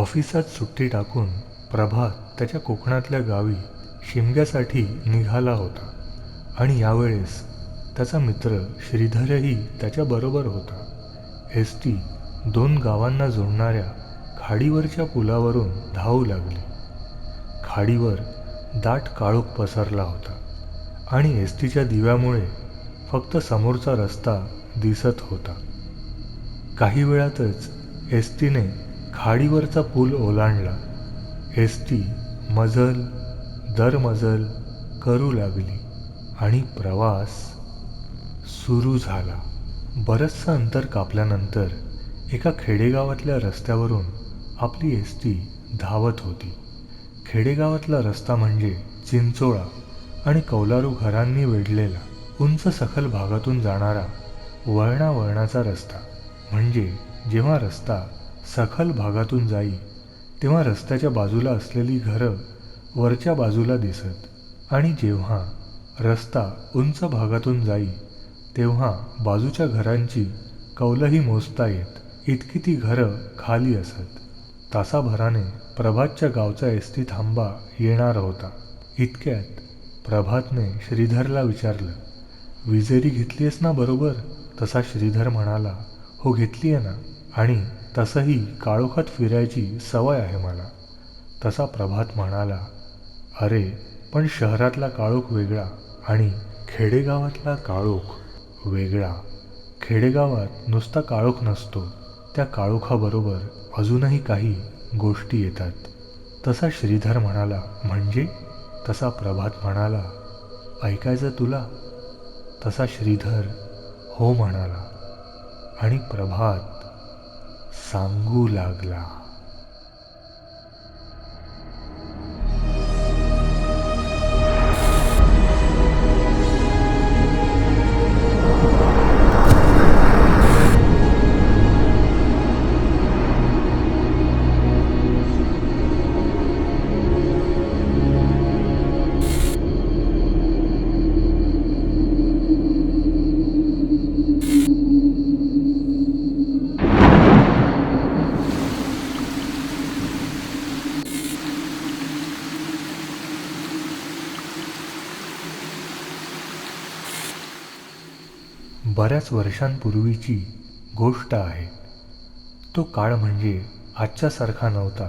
ऑफिसात सुट्टी टाकून प्रभात त्याच्या कोकणातल्या गावी शिमग्यासाठी निघाला होता. आणि यावेळेस त्याचा मित्र श्रीधरही त्याच्याबरोबर होता. एस टी दोन गावांना जोडणाऱ्या खाडीवरच्या पुलावरून धावू लागली. खाडीवर दाट काळोख पसरला होता. आणि एस टीच्या दिव्यामुळे फक्त समोरचा रस्ता दिसत होता. काही वेळातच एस टीने खाडीवरचा पूल ओलांडला. एस टी मजल दरमजल करू लागली आणि प्रवास सुरू झाला. बरंचसं अंतर कापल्यानंतर एका खेडेगावातल्या रस्त्यावरून आपली एस टी धावत होती. खेडेगावातला रस्ता म्हणजे चिंचोळा आणि कौलारू घरांनी वेढलेला उंच सखल भागातून जाणारा वळणावळणाचा रस्ता. म्हणजे जेव्हा रस्ता सखल भागातून जाई तेव्हा रस्त्याच्या बाजूला असलेली घरं वरच्या बाजूला दिसत. आणि जेव्हा रस्ता उंच भागातून जाई तेव्हा बाजूच्या घरांची कौलही मोजता येत. इतकी ती घरं खाली असत. तासाभराने प्रभातच्या गावचा एस टी थांबा येणार होता. इतक्यात प्रभातने श्रीधरला विचारलं विजेरी घेतली आहेस ना बरोबर? तसा श्रीधर म्हणाला हो घेतली आहे ना. आणि तसंही काळोखात फिरायची सवय आहे मला. तसा प्रभात म्हणाला अरे पण शहरातला काळोख वेगळा आणि खेडेगावातला काळोख वेगळा. खेडेगावात नुसता काळोख नसतो त्या काळोखाबरोबर अजूनही काही गोष्टी येतात. तसा श्रीधर म्हणाला म्हणजे? तसा प्रभात म्हणाला ऐकायचं तुला? तसा श्रीधर हो म्हणाला आणि प्रभात सांगू लागला. बऱ्याच वर्षांपूर्वीची गोष्ट आहे. तो काळ म्हणजे आजच्यासारखा नव्हता.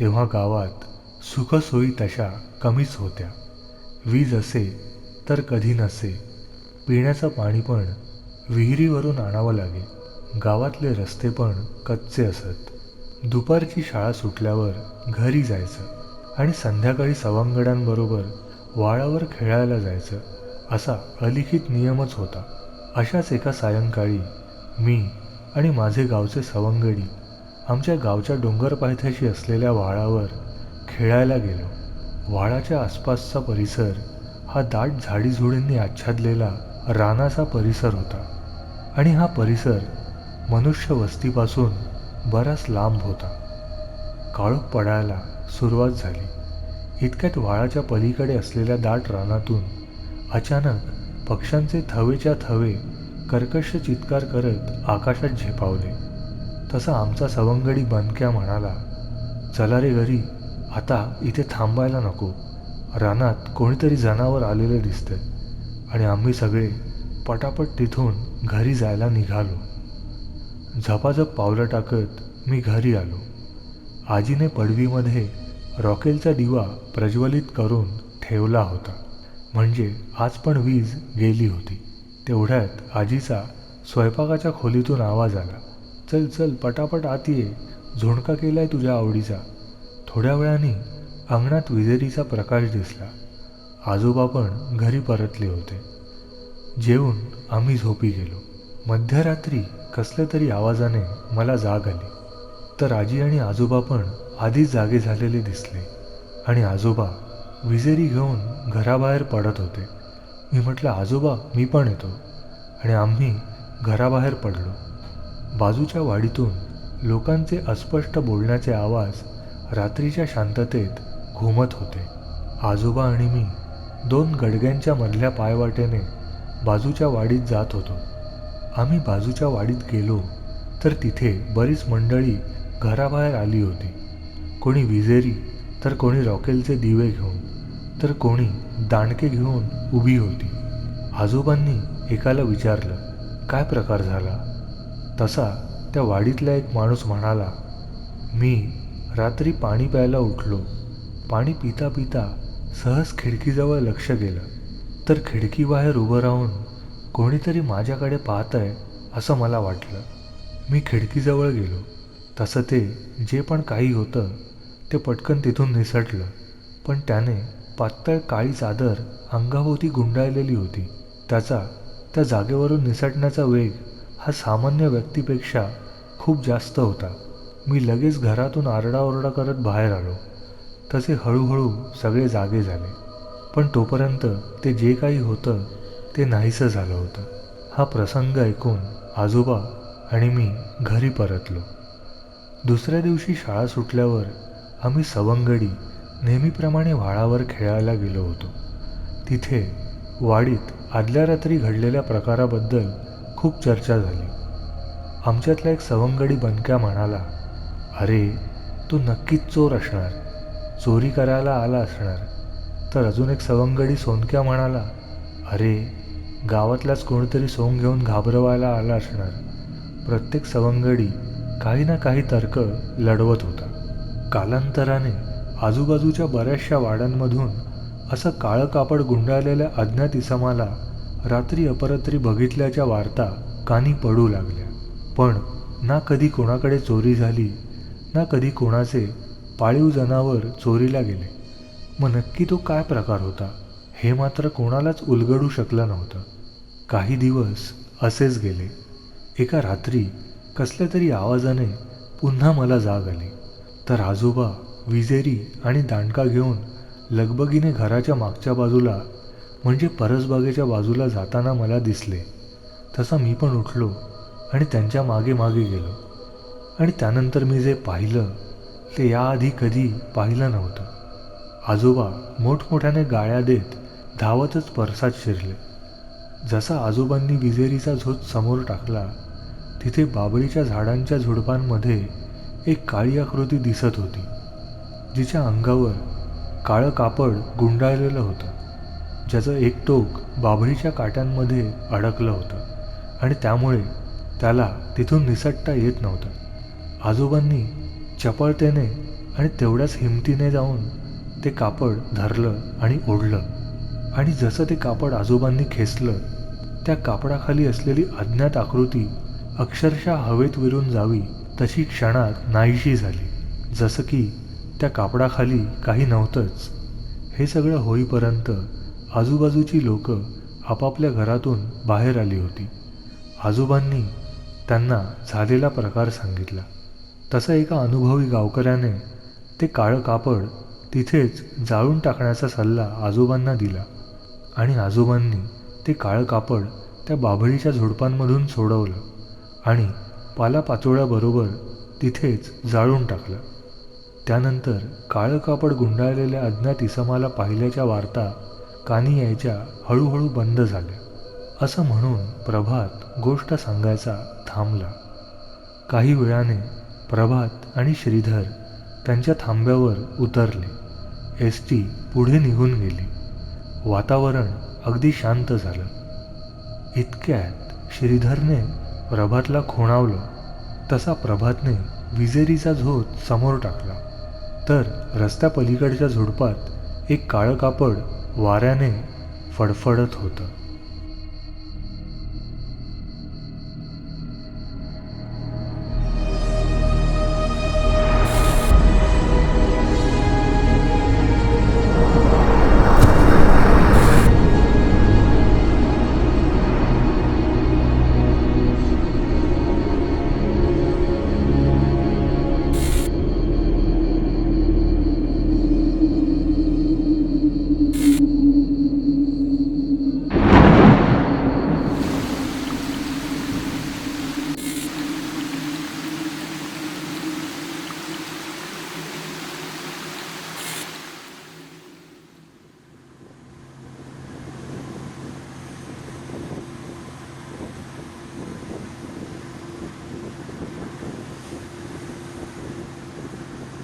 तेव्हा गावात सुखसोयी तशा कमीच होत्या. वीज असे तर कधी नसे. पिण्याचं पाणी पण विहिरीवरून आणावं लागे. गावातले रस्ते पण कच्चे असत. दुपारची शाळा सुटल्यावर घरी जायचं आणि संध्याकाळी सवंगड्यांबरोबर वाळावर खेळायला जायचं असा अलिखित नियमच होता. अशाच एका सायंकाळी मी आणि माझे गावचे सवंगडी आमच्या गावच्या डोंगर पायथ्याशी असलेल्या वाळावर खेळायला गेलो. वाळाच्या आसपासचा परिसर हा दाट झाडीझुडींनी आच्छादलेला रानाचा परिसर होता आणि हा परिसर मनुष्य वस्तीपासून बराच लांब होता. काळोख पडायला सुरुवात झाली. इतक्यात वाळाच्या पलीकडे असलेल्या दाट रानातून अचानक पक्ष्यांचे थवेच्या थवे कर्कश चित्कार करत आकाशात झेपावले. तसा आमचा सवंगडी बनक्या म्हणाला चला रे घरी आता इथे थांबायला नको. रानात कोणीतरी जनावर आलेले दिसते आणि आम्ही सगळे पटापट तिथून घरी जायला निघालो. झपाझप पावलं टाकत मी घरी आलो. आजीने पडवीमध्ये रॉकेलचा दिवा प्रज्वलित करून ठेवला होता. म्हणजे आज पण वीज गेली होती. तेवढ्यात आजीचा स्वयंपाकाच्या खोलीतून आवाज आला. चल चल पटापट आत ये. झोणका केलाय तुझ्या आवडीचा. थोड्या वेळाने अंगणात विजेरीचा प्रकाश दिसला. आजोबा पण घरी परतले होते. जेवून आम्ही झोपी गेलो. मध्यरात्री कसल्या तरी आवाजाने मला जाग आली. तर आजी आणि आजोबा पण आधीच जागे झालेले दिसले आणि आजोबा विजेरी घेऊन घराबाहेर पडत होते. मी म्हटलं आजोबा मी पण येतो. आणि आम्ही घराबाहेर पडलो. बाजूच्या वाडीतून लोकांचे अस्पष्ट बोलण्याचे आवाज रात्रीच्या शांततेत घुमत होते. आजोबा आणि मी दोन गडग्यांच्या मधल्या पायवाटेने बाजूच्या वाडीत जात होतो. आम्ही बाजूच्या वाडीत गेलो तर तिथे बरीच मंडळी घराबाहेर आली होती. कोणी विजेरी तर कोणी रॉकेलचे दिवे घेऊन. तर कोणी दांडके घेऊन उभी होती. आजोबांनी एकाला विचारलं काय प्रकार झाला? तसा त्या वाडीतला एक माणूस म्हणाला मी रात्री पाणी प्यायला उठलो. पाणी पिता पिता सहज खिडकीजवळ लक्ष गेलं. तर खिडकीबाहेर उभं राहून कोणीतरी माझ्याकडे पाहत आहे असं मला वाटलं. मी खिडकीजवळ गेलो. तसं ते जे पण काही होतं ते पटकन तिथून निसटलं. पण त्याने पातळ काळी चादर अंगाभोवती गुंडाळलेली होती. त्याचा त्या जागेवरून निसटण्याचा वेग हा सामान्य व्यक्तीपेक्षा खूप जास्त होता. मी लगेच घरातून आरडाओरडा करत बाहेर आलो. तसे हळूहळू सगळे जागे झाले. पण तोपर्यंत ते जे काही होतं ते नाहीसं झालं होतं. हा प्रसंग ऐकून आजोबा आणि मी घरी परतलो. दुसऱ्या दिवशी शाळा सुटल्यावर आम्ही सवंगडी नेहमीप्रमाणे व्हाळावर खेळायला गेलो होतो. तिथे वाडीत आदल्या रात्री घडलेल्या प्रकाराबद्दल खूप चर्चा झाली. आमच्यातला एक सवंगडी बनक्या म्हणाला अरे तो नक्कीच चोर असणार. चोरी करायला आला असणार. तर अजून एक सवंगडी सोनक्या म्हणाला अरे गावातलाच कोणीतरी सोंग घेऊन घाबरवायला आला असणार. प्रत्येक सवंगडी काही ना काही तर्क लढवत होता. कालांतराने आजूबाजूच्या बऱ्याचशा वाड्यांमधून असं काळं कापड गुंडाळलेल्या अज्ञात इसमाला रात्री अपरात्री बघितल्याच्या वार्ता कानी पडू लागल्या. पण ना कधी कोणाकडे चोरी झाली ना कधी कोणाचे पाळीव जनावर चोरीला गेले. मग नक्की तो काय प्रकार होता हे मात्र कोणालाच उलगडू शकलं नव्हतं. काही दिवस असेच गेले. एका रात्री कसल्या तरी आवाजाने पुन्हा मला जाग आली. तर आजोबा विजेरी आणि दांडका घेऊन लगबगीने घराच्या मागच्या बाजूला म्हणजे परसबागेच्या बाजूला जाताना मला दिसले. तसा मी पण उठलो आणि त्यांच्या मागे मागे गेलो. आणि त्यानंतर मी जे पाहिलं ते याआधी कधी पाहिलं नव्हतं. आजोबा मोठमोठ्याने गाळ्या देत धावतच परसात शिरले. जसा आजोबांनी विजेरीचा झोत समोर टाकला तिथे बाबळीच्या झाडांच्या झुडपांमध्ये एक काळी आकृती दिसत होती. जिच्या अंगावर काळं कापड गुंडाळलेलं होतं ज्याचं एक टोक बाभळीच्या काट्यांमध्ये अडकलं होतं आणि त्यामुळे त्याला तिथून निसटता येत नव्हतं. आजोबांनी चपळतेने आणि तेवढ्याच हिमतीने जाऊन ते कापड धरलं आणि ओढलं. आणि जसं ते कापड आजोबांनी खेचलं त्या कापडाखाली असलेली अज्ञात आकृती अक्षरशः हवेत विरून जावी तशी क्षणात नाहीशी झाली. जसं की त्या कापडाखाली काही नव्हतंच. हे सगळं होईपर्यंत आजूबाजूची लोक आपापल्या घरातून बाहेर आली होती. आजोबांनी त्यांना झालेला प्रकार सांगितला. तसं एका अनुभवी गावकऱ्याने ते काळं कापड तिथेच जाळून टाकण्याचा सल्ला आजोबांना दिला आणि आजोबांनी ते काळं कापड त्या बाभळीच्या झुडपांमधून सोडवलं आणि पालापाचोळ्याबरोबर तिथेच जाळून टाकलं. त्यानंतर काळं कापड गुंडाळलेल्या अज्ञात इसमाला पाहिल्याच्या वार्ता कानी यायच्या हळूहळू बंद झाल्या. असं म्हणून प्रभात गोष्ट सांगायचा थांबला. काही वेळाने प्रभात आणि श्रीधर त्यांच्या थांब्यावर उतरले. एस टी पुढे निघून गेली. वातावरण अगदी शांत झालं. इतक्यात श्रीधरने प्रभातला खुणावलं. तसा प्रभातने विजेरीचा झोत समोर टाकला. तर रस्त्या पलीकडच्या झुडपात एक काळं कापड वाऱ्याने फडफडत होतं.